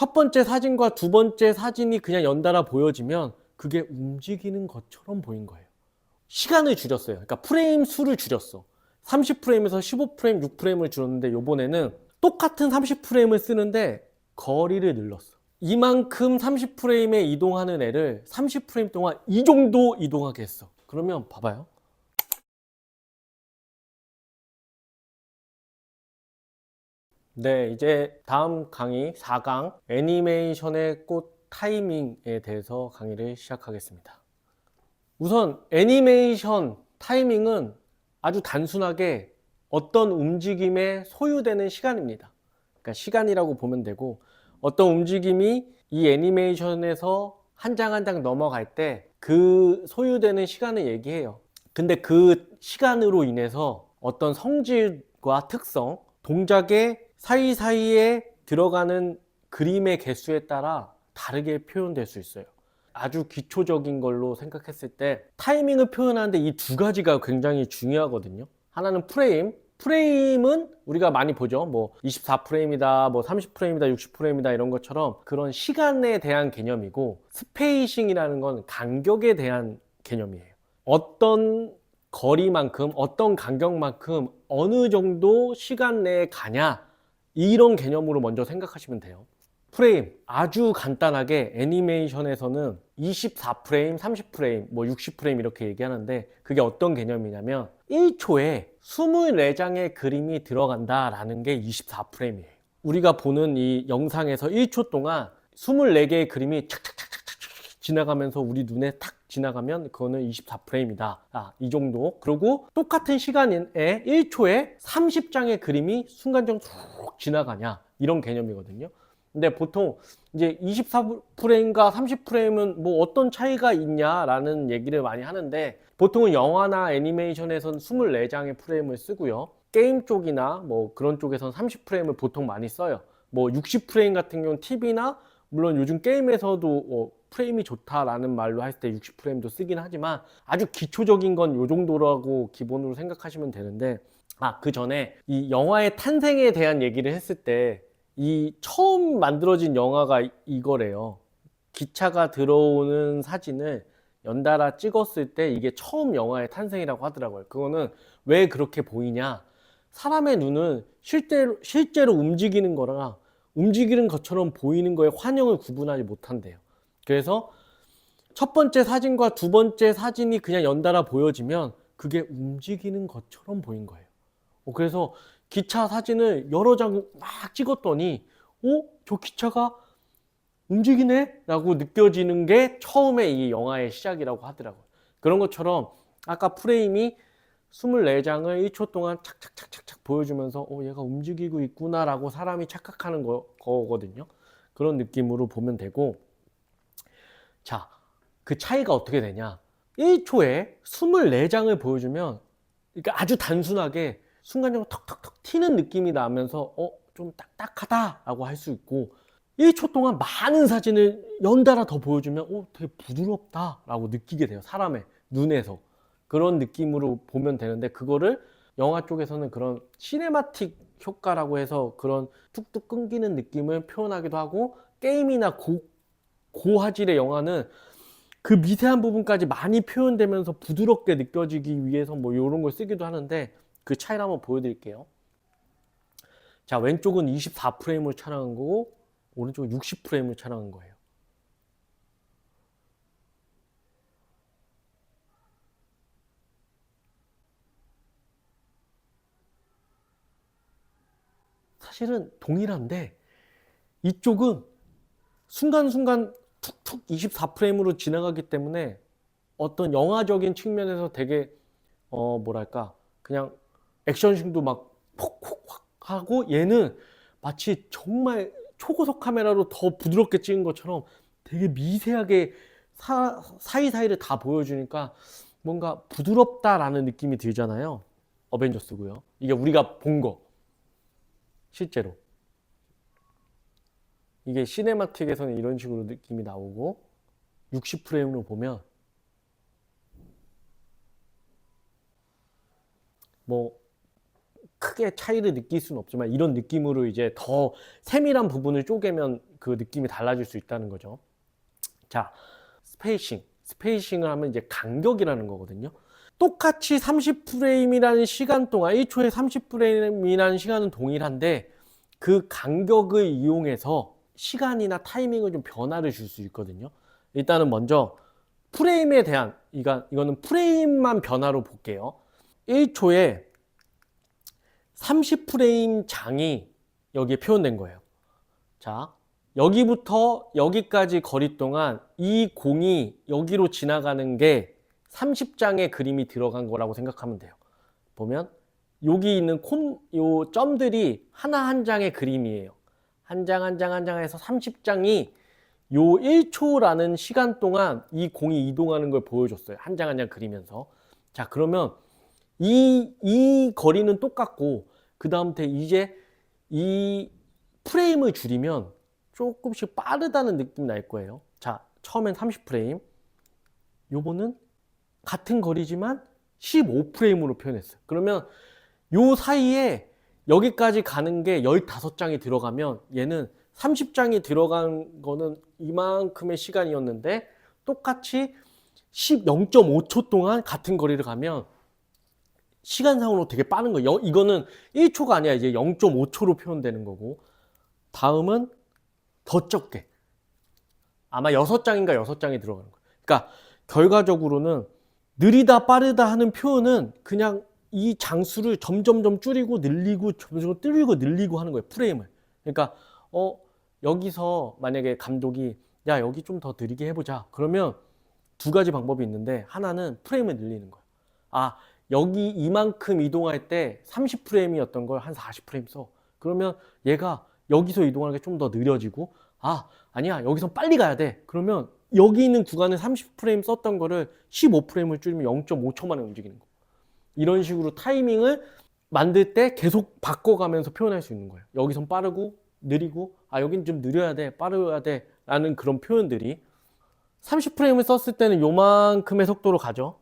첫 번째 사진과 두 번째 사진이 그냥 연달아 보여지면 그게 움직이는 것처럼 보인 거예요. 시간을 줄였어요. 그러니까 프레임 수를 줄였어. 30프레임에서 15프레임, 6프레임을 줄였는데 요번에는 똑같은 30프레임을 쓰는데 거리를 늘렸어. 이만큼 30프레임에 이동하는 애를 30프레임 동안 이 정도 이동하게 했어. 그러면 봐봐요. 네, 이제 다음 강의 4강 애니메이션의 꽃 타이밍에 대해서 강의를 시작하겠습니다. 우선 애니메이션 타이밍은 아주 단순하게 어떤 움직임에 소요되는 시간입니다. 그러니까 시간이라고 보면 되고 어떤 움직임이 이 애니메이션에서 한 장 한 장 넘어갈 때 그 소요되는 시간을 얘기해요. 근데 그 시간으로 인해서 어떤 성질과 특성, 동작의 사이사이에 들어가는 그림의 개수에 따라 다르게 표현될 수 있어요. 아주 기초적인 걸로 생각했을 때 타이밍을 표현하는데 이 두 가지가 굉장히 중요하거든요. 하나는 프레임. 프레임은 우리가 많이 보죠. 뭐 24프레임이다, 뭐 30프레임이다, 60프레임이다 이런 것처럼 그런 시간에 대한 개념이고 스페이싱이라는 건 간격에 대한 개념이에요. 어떤 거리만큼, 어떤 간격만큼 어느 정도 시간 내에 가냐 이런 개념으로 먼저 생각하시면 돼요. 프레임 아주 간단하게 애니메이션에서는 24프레임, 30프레임, 뭐 60프레임 이렇게 얘기하는데 그게 어떤 개념이냐면 1초에 24장의 그림이 들어간다라는 게 24프레임이에요. 우리가 보는 이 영상에서 1초 동안 24개의 그림이 착착착착착 지나가면서 우리 눈에 탁 지나가면 그거는 24프레임이다. 아, 이 정도. 그리고 똑같은 시간에 1초에 30장의 그림이 순간적으로 쑥 지나가냐. 이런 개념이거든요. 근데 보통 이제 24프레임과 30프레임은 뭐 어떤 차이가 있냐라는 얘기를 많이 하는데 보통은 영화나 애니메이션에선 24장의 프레임을 쓰고요. 게임 쪽이나 뭐 그런 쪽에선 30프레임을 보통 많이 써요. 뭐 60프레임 같은 경우는 TV나 물론 요즘 게임에서도 어, 프레임이 좋다라는 말로 할때 60프레임도 쓰긴 하지만 아주 기초적인 건 요 정도라고 기본으로 생각하시면 되는데 아, 그 전에 이 영화의 탄생에 대한 얘기를 했을 때 이 처음 만들어진 영화가 이거래요. 기차가 들어오는 사진을 연달아 찍었을 때 이게 처음 영화의 탄생이라고 하더라고요. 그거는 왜 그렇게 보이냐? 사람의 눈은 실제로, 실제로 움직이는 거랑 움직이는 것처럼 보이는 거에 환영을 구분하지 못한대요. 그래서 첫 번째 사진과 두 번째 사진이 그냥 연달아 보여지면 그게 움직이는 것처럼 보인 거예요. 어, 그래서 기차 사진을 여러 장 막 찍었더니, 어? 저 기차가 움직이네? 라고 느껴지는 게 처음에 이 영화의 시작이라고 하더라고요. 그런 것처럼 아까 프레임이 24장을 1초 동안 착착착착착 보여주면서 어, 얘가 움직이고 있구나 라고 사람이 착각하는 거, 거거든요. 그런 느낌으로 보면 되고 자, 그 차이가 어떻게 되냐? 1초에 24장을 보여주면 그러니까 아주 단순하게 순간적으로 턱턱턱 튀는 느낌이 나면서 어, 좀 딱딱하다라고 할 수 있고 1초 동안 많은 사진을 연달아 더 보여주면 어, 되게 부드럽다라고 느끼게 돼요. 사람의 눈에서. 그런 느낌으로 보면 되는데 그거를 영화 쪽에서는 그런 시네마틱 효과라고 해서 그런 뚝뚝 끊기는 느낌을 표현하기도 하고 게임이나 고, 고화질의 영화는 그 미세한 부분까지 많이 표현되면서 부드럽게 느껴지기 위해서 뭐 이런 걸 쓰기도 하는데 그 차이를 한번 보여드릴게요. 자, 왼쪽은 24프레임을 촬영한 거고, 오른쪽은 60프레임을 촬영한 거예요. 사실은 동일한데, 이쪽은 순간순간 툭툭 24프레임으로 지나가기 때문에 어떤 영화적인 측면에서 되게, 어, 뭐랄까, 그냥 액션씬도 막확 하고 얘는 마치 정말 초고속 카메라로 더 부드럽게 찍은 것처럼 되게 미세하게 사, 사이사이를 다 보여주니까 뭔가 부드럽다라는 느낌이 들잖아요. 어벤져스고요. 이게 우리가 본 거. 실제로. 이게 시네마틱에서는 이런 식으로 느낌이 나오고 60프레임으로 보면 뭐 크게 차이를 느낄 수는 없지만 이런 느낌으로 이제 더 세밀한 부분을 쪼개면 그 느낌이 달라질 수 있다는 거죠. 자, 스페이싱. 스페이싱을 하면 이제 간격이라는 거거든요. 똑같이 30프레임이라는 시간 동안 1초에 30프레임이라는 시간은 동일한데 그 간격을 이용해서 시간이나 타이밍을 좀 변화를 줄 수 있거든요. 일단은 먼저 프레임에 대한 이거 이거는 프레임만 변화로 볼게요. 1초에 30프레임 장이 여기에 표현된 거예요. 자, 여기부터 여기까지 거리 동안 이 공이 여기로 지나가는 게 30장의 그림이 들어간 거라고 생각하면 돼요. 보면 여기 있는 콤, 요 점들이 하나 한 장의 그림이에요. 한 장 한 장 한 장 해서 30장이 요 1초라는 시간 동안 이 공이 이동하는 걸 보여줬어요. 한 장 한 장 그리면서. 자, 그러면 이, 이 거리는 똑같고, 그 다음부터 이제 이 프레임을 줄이면 조금씩 빠르다는 느낌이 날 거예요. 자, 처음엔 30프레임. 요거는 같은 거리지만 15프레임으로 표현했어요. 그러면 요 사이에 여기까지 가는 게 15장이 들어가면 얘는 30장이 들어간 거는 이만큼의 시간이었는데 똑같이 10, 0.5초 동안 같은 거리를 가면 시간상으로 되게 빠른 거예요. 여- 이거는 1초가 아니야. 이제 0.5초로 표현되는 거고. 다음은 더 적게. 아마 6장인가 6장이 들어가는 거예요. 그러니까 결과적으로는 느리다 빠르다 하는 표현은 그냥 이 장수를 점점점 줄이고 늘리고 점점 줄이고 늘리고 하는 거예요. 프레임을. 그러니까 어 여기서 만약에 감독이 야 여기 좀 더 느리게 해보자. 그러면 두 가지 방법이 있는데 하나는 프레임을 늘리는 거예요. 아 여기 이만큼 이동할 때 30프레임이었던 걸 한 40프레임 써. 그러면 얘가 여기서 이동하는 게 좀 더 느려지고 아 아니야 여기서 빨리 가야 돼. 그러면 여기 있는 구간을 30프레임 썼던 거를 15프레임을 줄이면 0.5초 만에 움직이는 거. 이런 식으로 타이밍을 만들 때 계속 바꿔가면서 표현할 수 있는 거예요. 여기선 빠르고 느리고 아 여긴 좀 느려야 돼 빠르야 돼 라는 그런 표현들이 30프레임을 썼을 때는 요만큼의 속도로 가죠.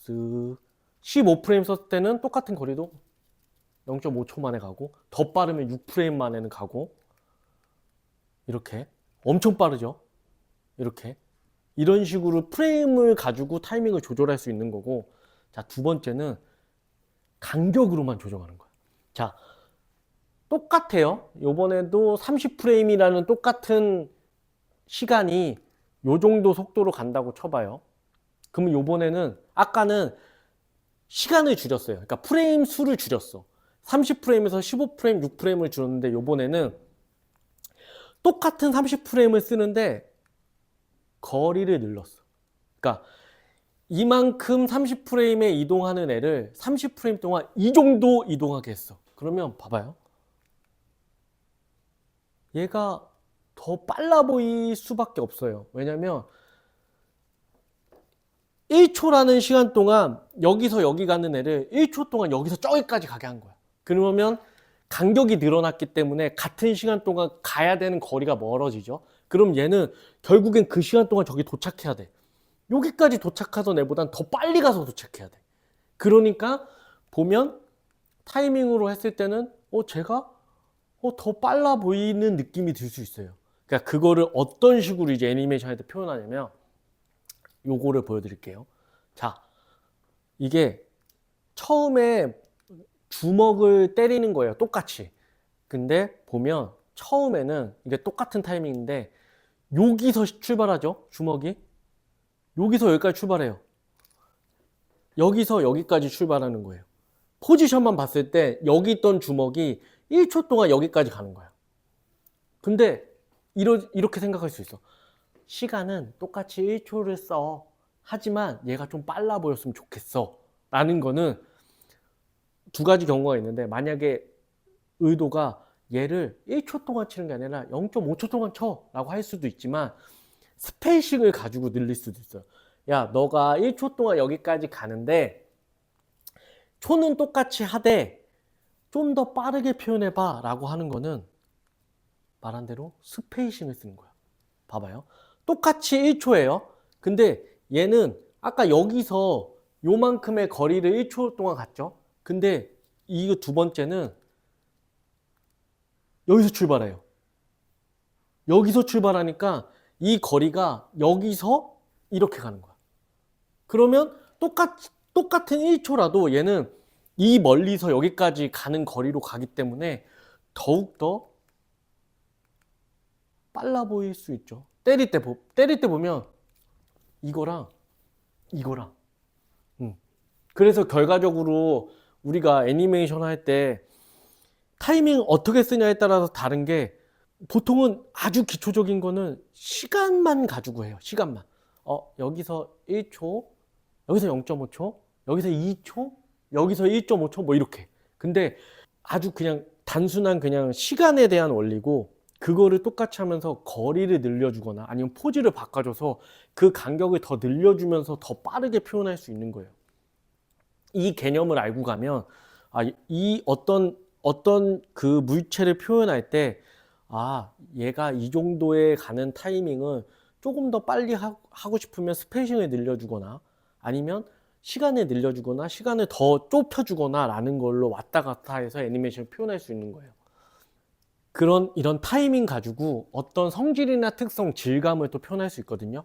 쓱 15프레임 썼을 때는 똑같은 거리도 0.5초 만에 가고 더 빠르면 6프레임 만에는 가고 이렇게 엄청 빠르죠. 이렇게 이런 식으로 프레임을 가지고 타이밍을 조절할 수 있는 거고 자 두 번째는 간격으로만 조정하는 거예요. 자 똑같아요. 요번에도 30프레임이라는 똑같은 시간이 요 정도 속도로 간다고 쳐봐요. 그러면 요번에는 아까는 시간을 줄였어요. 그러니까 프레임 수를 줄였어. 30프레임에서 15프레임, 6프레임을 줄였는데 요번에는 똑같은 30프레임을 쓰는데 거리를 늘렸어. 그러니까 이만큼 30프레임에 이동하는 애를 30프레임 동안 이 정도 이동하게 했어. 그러면 봐봐요. 얘가 더 빨라 보일 수밖에 없어요. 왜냐면 1초라는 시간 동안 여기서 여기 가는 애를 1초 동안 여기서 저기까지 가게 한 거야. 그러면 간격이 늘어났기 때문에 같은 시간 동안 가야 되는 거리가 멀어지죠. 그럼 얘는 결국엔 그 시간 동안 저기 도착해야 돼. 여기까지 도착하던 애보단 더 빨리 가서 도착해야 돼. 그러니까 보면 타이밍으로 했을 때는 어 제가 어, 더 빨라 보이는 느낌이 들 수 있어요. 그러니까 그거를 어떤 식으로 이제 애니메이션에 표현하냐면 요거를 보여드릴게요. 자, 이게 처음에 주먹을 때리는 거예요. 똑같이. 근데 보면 처음에는 이게 똑같은 타이밍인데 여기서 출발하죠. 주먹이. 여기서 여기까지 출발해요. 여기서 여기까지 출발하는 거예요. 포지션만 봤을 때 여기 있던 주먹이 1초 동안 여기까지 가는 거야. 근데 이러, 이렇게 생각할 수 있어. 시간은 똑같이 1초를 써. 하지만 얘가 좀 빨라 보였으면 좋겠어. 라는 거는 두 가지 경우가 있는데 만약에 의도가 얘를 1초 동안 치는 게 아니라 0.5초 동안 쳐 라고 할 수도 있지만 스페이싱을 가지고 늘릴 수도 있어요. 야, 너가 1초 동안 여기까지 가는데 초는 똑같이 하되 좀 더 빠르게 표현해 봐 라고 하는 거는 말한 대로 스페이싱을 쓰는 거야. 봐봐요. 똑같이 1초예요. 근데 얘는 아까 여기서 요만큼의 거리를 1초 동안 갔죠. 근데 이거 두 번째는 여기서 출발해요. 여기서 출발하니까 이 거리가 여기서 이렇게 가는 거야. 그러면 똑같, 똑같은 1초라도 얘는 이 멀리서 여기까지 가는 거리로 가기 때문에 더욱더 빨라 보일 수 있죠. 때릴 때, 보, 때릴 때 보면 이거랑 이거랑. 음. 그래서 결과적으로 우리가 애니메이션 할 때 타이밍 어떻게 쓰냐에 따라서 다른 게 보통은 아주 기초적인 거는 시간만 가지고 해요. 시간만. 어, 여기서 1초, 여기서 0.5초, 여기서 2초, 여기서 1.5초 뭐 이렇게. 근데 아주 그냥 단순한 그냥 시간에 대한 원리고 그거를 똑같이 하면서 거리를 늘려주거나 아니면 포즈를 바꿔줘서 그 간격을 더 늘려주면서 더 빠르게 표현할 수 있는 거예요. 이 개념을 알고 가면 아, 이 어떤 어떤 그 물체를 표현할 때 아, 얘가 이 정도에 가는 타이밍은 조금 더 빨리 하, 하고 싶으면 스페이싱을 늘려주거나 아니면 시간을 늘려주거나 시간을 더 좁혀주거나 라는 걸로 왔다 갔다 해서 애니메이션을 표현할 수 있는 거예요. 그런 이런 타이밍 가지고 어떤 성질이나 특성, 질감을 또 표현할 수 있거든요.